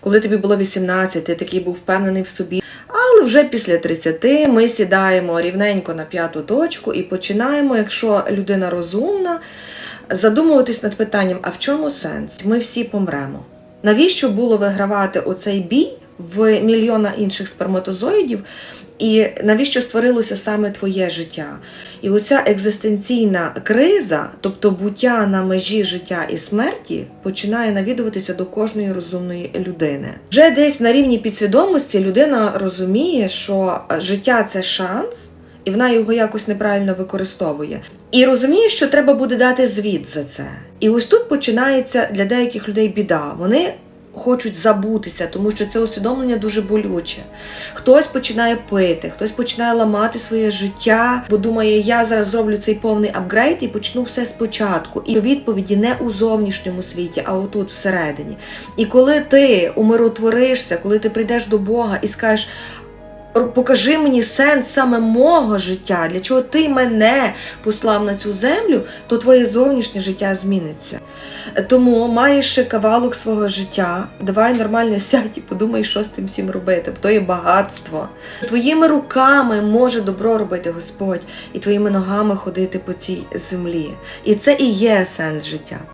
коли тобі було 18, ти такий був впевнений в собі. Але вже після 30 ми сідаємо рівненько на п'яту точку і починаємо, якщо людина розумна, задумуватись над питанням: а в чому сенс? Ми всі помремо. Навіщо було вигравати оцей бій в мільйона інших сперматозоїдів? І навіщо створилося саме твоє життя? І оця екзистенційна криза, тобто буття на межі життя і смерті, починає навідуватися до кожної розумної людини. Вже десь на рівні підсвідомості людина розуміє, що життя це шанс, і вона його якось неправильно використовує. І розуміє, що треба буде дати звіт за це. І ось тут починається для деяких людей біда. Вони хочуть забутися, тому що це усвідомлення дуже болюче. Хтось починає пити, хтось починає ламати своє життя, бо думає, я зараз зроблю цей повний апгрейд і почну все спочатку. І відповіді не у зовнішньому світі, а отут всередині. І коли ти умиротворишся, коли ти прийдеш до Бога і скажеш. «Р- Покажи мені сенс саме мого життя, для чого ти мене послав на цю землю, то твоє зовнішнє життя зміниться. Тому маєш ще кавалок свого життя, давай нормально сядь і подумай, що з тим всім робити, бо то є багатство. Твоїми руками може добро робити Господь, і твоїми ногами ходити по цій землі. І це і є сенс життя.